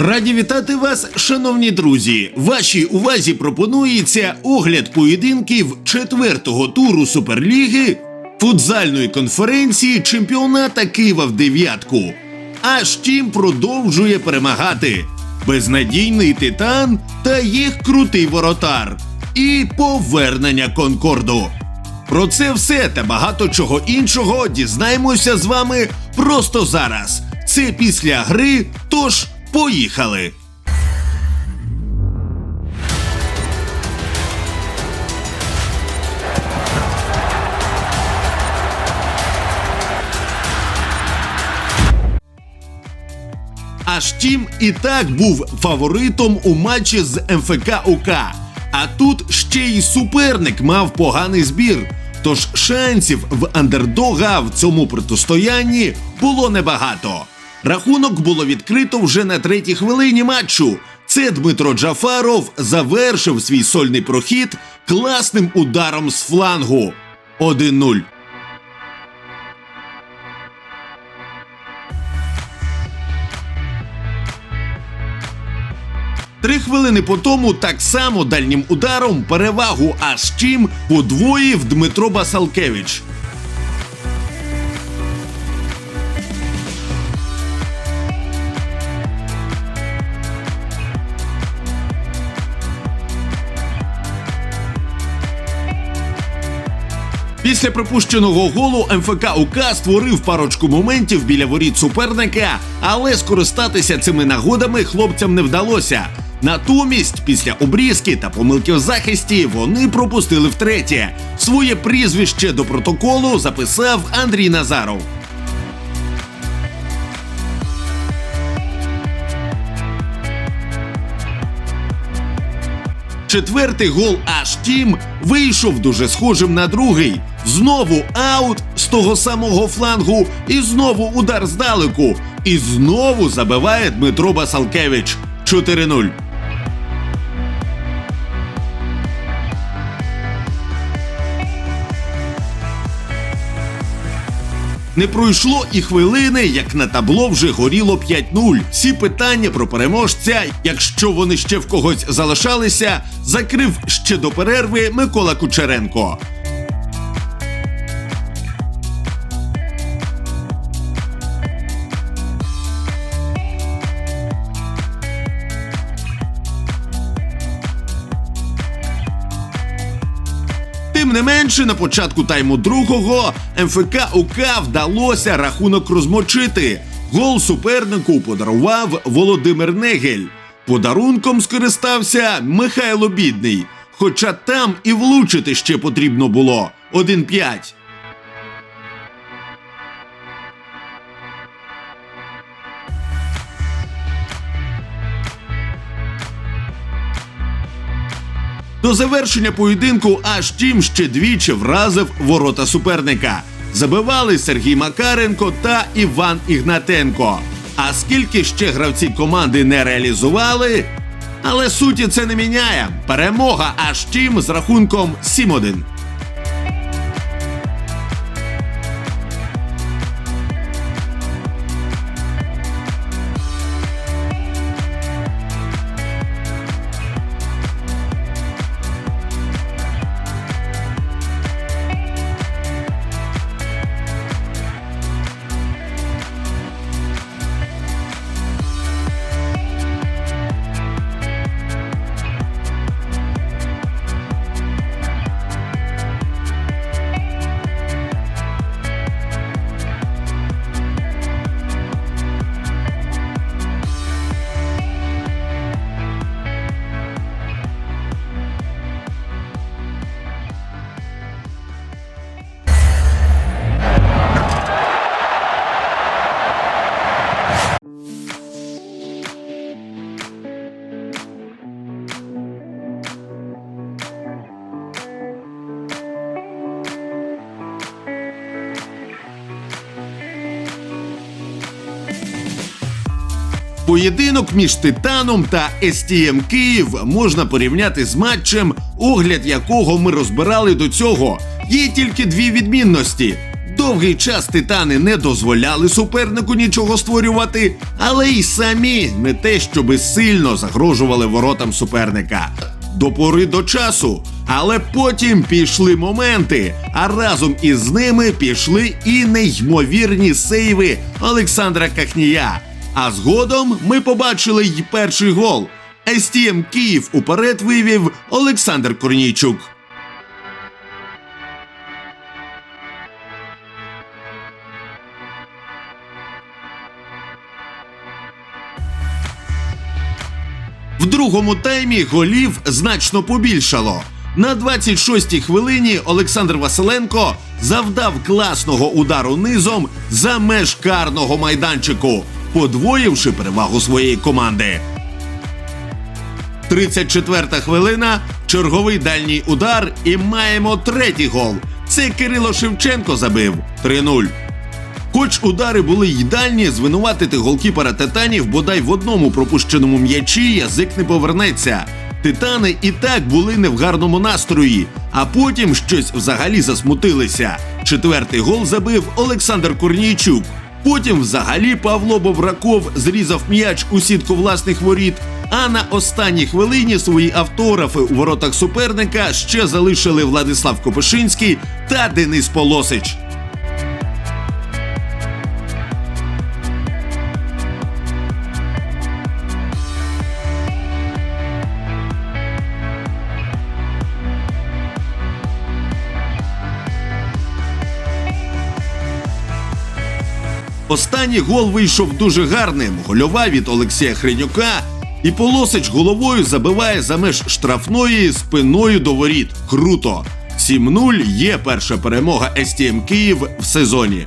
Раді вітати вас, шановні друзі. Вашій увазі пропонується огляд поєдинків четвертого туру Суперліги футзальної конференції чемпіоната Києва в дев'ятку. Аж тім продовжує перемагати безнадійний титан та їх крутий воротар і повернення Конкорду. Про це все та багато чого іншого дізнаємося з вами просто зараз. Це після гри, тож поїхали. Аж тім і так був фаворитом у матчі з МФК УК. А тут ще й суперник мав поганий збір. Тож шансів в андердога в цьому протистоянні було небагато. Рахунок було відкрито вже на третій хвилині матчу. Це Дмитро Джафаров завершив свій сольний прохід класним ударом з флангу 1-0. Три хвилини по тому так само дальнім ударом перевагу аж чим подвоїв Дмитро Басалкевич. Після пропущеного голу МФК УК створив парочку моментів біля воріт суперника, але скористатися цими нагодами хлопцям не вдалося. Натомість, після обрізки та помилки в захисті, вони пропустили втретє. Своє прізвище до протоколу записав Андрій Назаров. Четвертий гол аж тім вийшов дуже схожим на другий. Знову аут з того самого флангу, і знову удар здалеку. І знову забиває Дмитро Басалкевич 4-0. Не пройшло і хвилини, як на табло вже горіло 5-0. Всі питання про переможця, якщо вони ще в когось залишалися, закрив ще до перерви Микола Кучеренко. Менше, на початку тайму другого МФК УК вдалося рахунок розмочити. Гол супернику подарував Володимир Негель. Подарунком скористався Михайло Бідний. Хоча там і влучити ще потрібно було 1-5. До завершення поєдинку аж тім ще двічі вразив ворота суперника. Забивали Сергій Макаренко та Іван Ігнатенко. А скільки ще гравці команди не реалізували, але суті це не міняє. Перемога аж тім з рахунком 7-1. Поєдинок між Титаном та СТМ Київ можна порівняти з матчем, огляд якого ми розбирали до цього. Є тільки дві відмінності. Довгий час титани не дозволяли супернику нічого створювати, але й самі не те, щоби сильно загрожували воротам суперника. До пори до часу, але потім пішли моменти, а разом із ними пішли і неймовірні сейви Олександра Кахнія. А згодом ми побачили й перший гол. СТМ Київ уперед вивів Олександр Корнійчук. В другому таймі голів значно побільшало. На 26-й хвилині Олександр Василенко завдав класного удару низом за меж карного майданчику, подвоївши перевагу своєї команди. 34-та хвилина, черговий дальній удар, і маємо третій гол. Це Кирило Шевченко забив 3-0. Хоч удари були й дальні, звинуватити голкіпера титанів бодай в одному пропущеному м'ячі язик не повернеться. Титани і так були не в гарному настрої, а потім щось взагалі засмутилися. Четвертий гол забив Олександр Корнійчук. Потім взагалі Павло Бобраков зрізав м'яч у сітку власних воріт. А на останній хвилині свої автографи у воротах суперника ще залишили Владислав Копишинський та Денис Полосич. Останній гол вийшов дуже гарним. Гольова від Олексія Хренюка. І Полосич головою забиває за меж штрафної спиною до воріт. Круто! 7-0 є перша перемога СТМ Київ в сезоні.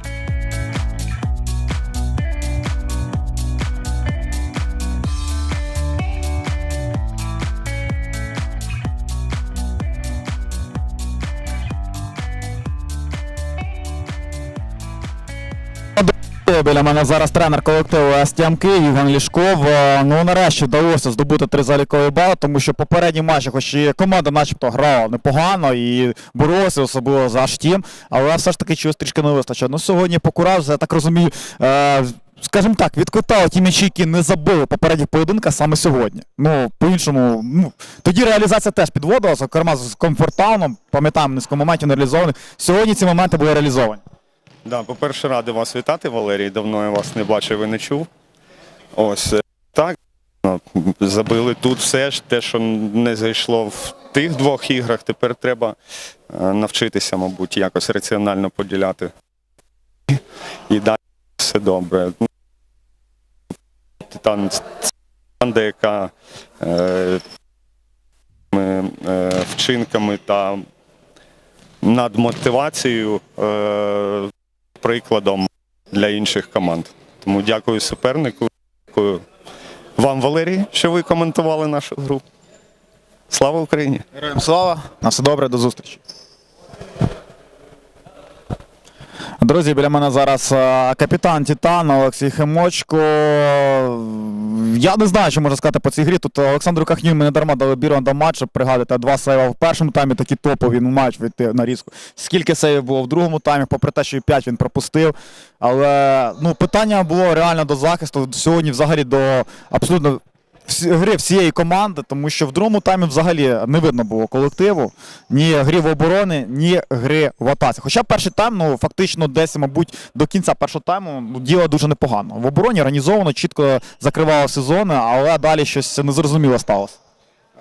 Біля мене зараз тренер колективу СТМ Київ Євген Лішков. Е, Ну нарешті вдалося здобути три залікові бали, тому що попередні матчі, хоч і команда начебто грала непогано і боролася особливо за штім, але все ж таки чогось трішки не вистачило. Ну сьогодні покурався, я так розумію. Е, Скажімо так, відквитали ті м'ячі, які не забили попередніх поєдинках саме сьогодні. Ну, по-іншому, ну, тоді реалізація теж підводила, зокрема з комфортауном, пам'ятаємо, низько моментів не реалізованих. Сьогодні ці моменти були реалізовані. Да, по-перше, радий вас вітати, Валерій. Давно я вас не бачив і не чув. Ось е, так. ну, Забили тут все ж те, що не зайшло в тих двох іграх. Тепер треба е, навчитися, мабуть, якось раціонально поділяти. І далі все добре. Ну, Титан команда, яка е, е, вчинками та над мотивацією е, прикладом для інших команд. Тому дякую супернику. Дякую вам, Валерій, що ви коментували нашу гру. Слава Україні! Героям слава! На все добре, до зустрічі. Друзі, біля мене зараз е, капітан Титан Олексій Химочко. Я не знаю, що можна сказати по цій грі. Тут Олександру Кахнію ми не дарма дали біру до матчу. Пригадуєте, два сейва в першому таймі, такі топові ну, матч вийти на різку. Скільки сейвів було в другому таймі, попри те, що і 5 він пропустив. Але ну, питання було реально до захисту. Сьогодні взагалі до абсолютно гри всієї команди, тому що в другому таймі взагалі не видно було колективу, ні гри в оборони, ні гри в атаці. Хоча перший тайм, ну фактично, десь, мабуть, до кінця першого тайму ну, діло дуже непогано. В обороні організовано, чітко закривало сезони, але далі щось незрозуміло сталося.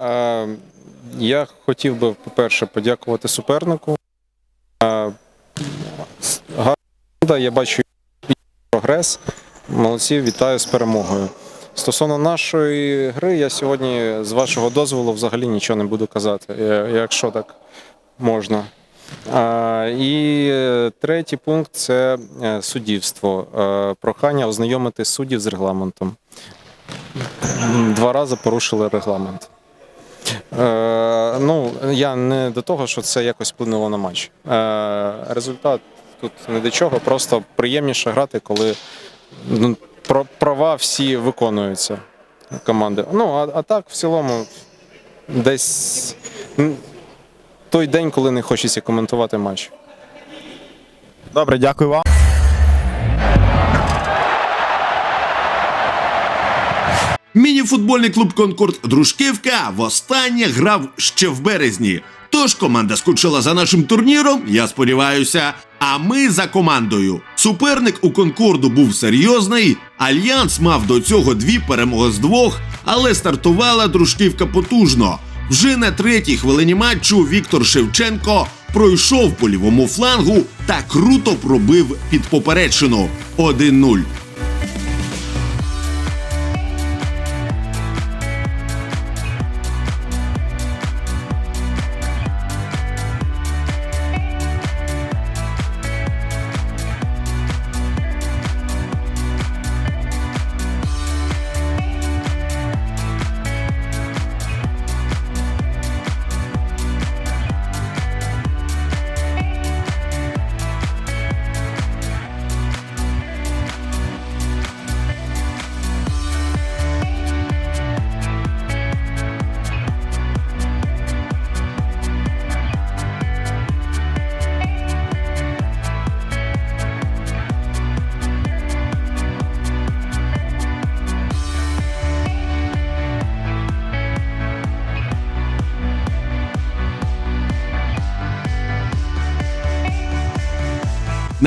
Е, Я хотів би, по-перше, подякувати супернику. Е, Гарна, я бачу прогрес. Молодці, вітаю з перемогою. Стосовно нашої гри, я сьогодні, з вашого дозволу, взагалі нічого не буду казати, е, якщо так можна. І е, третій пункт це е, суддівство. Прохання ознайомити суддів з регламентом. Два рази порушили регламент. Ну, я не до того, що це якось вплинуло на матч. Результат тут не до чого, просто приємніше грати, коли ну, права всі виконуються команди. Ну, а, а так, в цілому, десь той день, коли не хочеться коментувати матч. Добре, дякую вам. Мініфутбольний клуб Конкорд Дружківка востаннє грав ще в березні. Тож команда скучила за нашим турніром, я сподіваюся. А ми за командою. Суперник у Конкорду був серйозний. Альянс мав до цього дві перемоги з двох, але стартувала дружківка потужно. Вже на третій хвилині матчу Віктор Шевченко пройшов по лівому флангу та круто пробив під поперечину 1-0.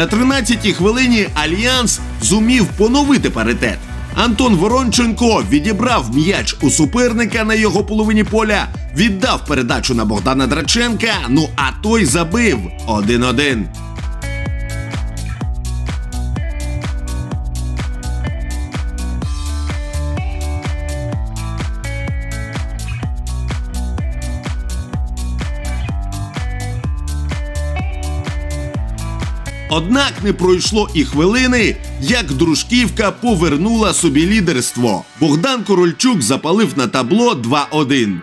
На 13-й хвилині Альянс зумів поновити паритет. Антон Воронченко відібрав м'яч у суперника на його половині поля, віддав передачу на Богдана Драченка. Ну а той забив 1-1. Однак не пройшло і хвилини, як дружківка повернула собі лідерство. Богдан Корольчук запалив на табло 2-1.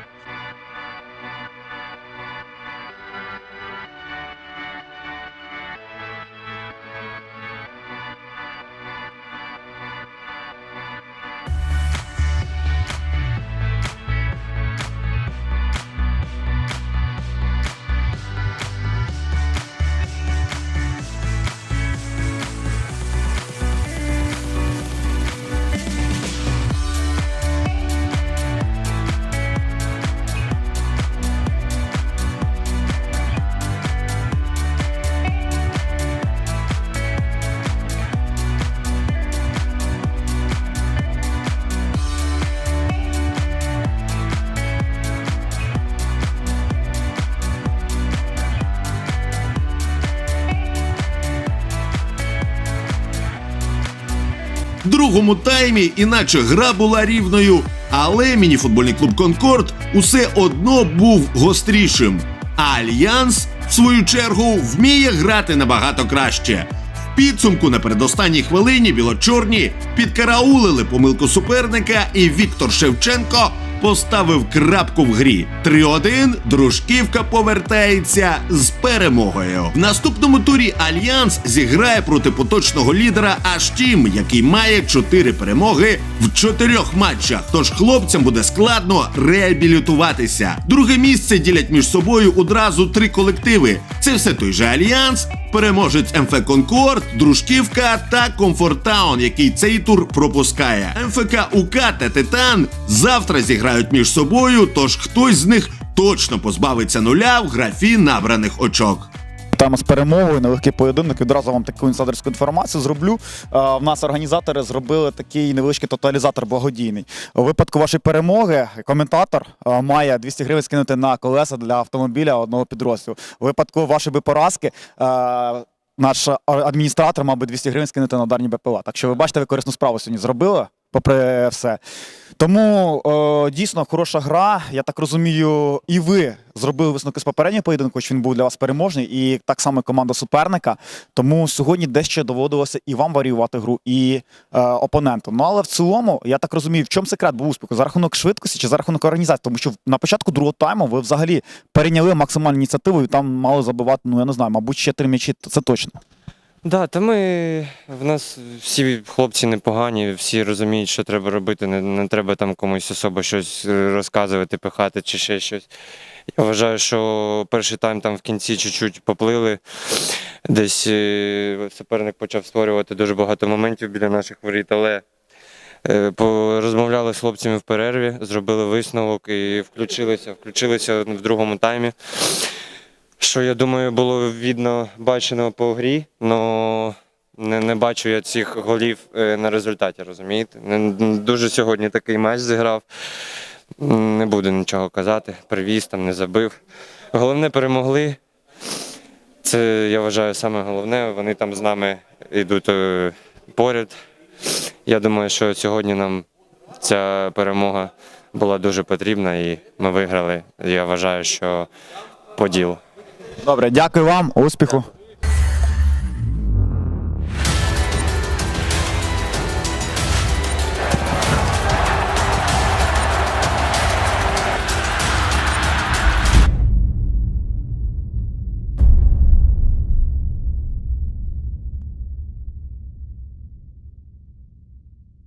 Другому таймі, іначе гра була рівною, але мініфутбольний клуб Конкорд усе одно був гострішим. А Альянс, в свою чергу, вміє грати набагато краще. В підсумку на передостанній хвилині білочорні підкараулили помилку суперника, і Віктор Шевченко поставив крапку в грі. 3-1 дружківка повертається з перемогою. В наступному турі Альянс зіграє проти поточного лідера Аштім, який має 4 перемоги в чотирьох матчах. Тож хлопцям буде складно реабілітуватися. Друге місце ділять між собою одразу три колективи. Це все той же Альянс, переможець МФ Конкорд, Дружківка та Комфорттаун, який цей тур пропускає. МФК УК та Титан завтра зіграють між собою, тож хтось з них точно позбавиться нуля в графі набраних очок. Там з перемогою нелегкий поєдинок. Відразу вам таку інсайдерську інформацію зроблю. В нас організатори зробили такий невеличкий тоталізатор благодійний. У випадку вашої перемоги коментатор має 200 гривень скинути на колеса для автомобіля одного підрозділу. У випадку вашої поразки. Наш адміністратор мав би 200 гривень скинути на ударні БПЛА. Так що ви бачите, ви корисну справу сьогодні зробили, попри все. Тому е, дійсно хороша гра. Я так розумію, і ви зробили висновки з попереднього поєдинку, що він був для вас переможний, і так само команда суперника. Тому сьогодні дещо доводилося і вам варіювати гру, і е, опоненту. Ну але в цілому, я так розумію, в чому секрет був успіху? За рахунок швидкості чи за рахунок організації? Тому що на початку другого тайму ви взагалі перейняли максимальну ініціативу і там мали забивати, ну я не знаю, мабуть, ще три м'ячі, це точно. Да, та ми в нас всі хлопці непогані, всі розуміють, що треба робити. Не, не треба там комусь особо щось розказувати, пихати чи ще щось. Я вважаю, що перший тайм там в кінці чуть-чуть поплили. Десь е, суперник почав створювати дуже багато моментів біля наших воріт, але е, порозмовляли з хлопцями в перерві, зробили висновок і включилися, включилися в другому таймі. Що я думаю, було видно, бачено по грі, але не, не бачу я цих голів е, на результаті, розумієте? Не, дуже сьогодні такий матч зіграв. Не буду нічого казати. Привіз там, не забив. Головне, перемогли. Це я вважаю саме головне. Вони там з нами йдуть е, поряд. Я думаю, що сьогодні нам ця перемога була дуже потрібна і ми виграли. Я вважаю, що по ділу. Добре, дякую вам, успіху.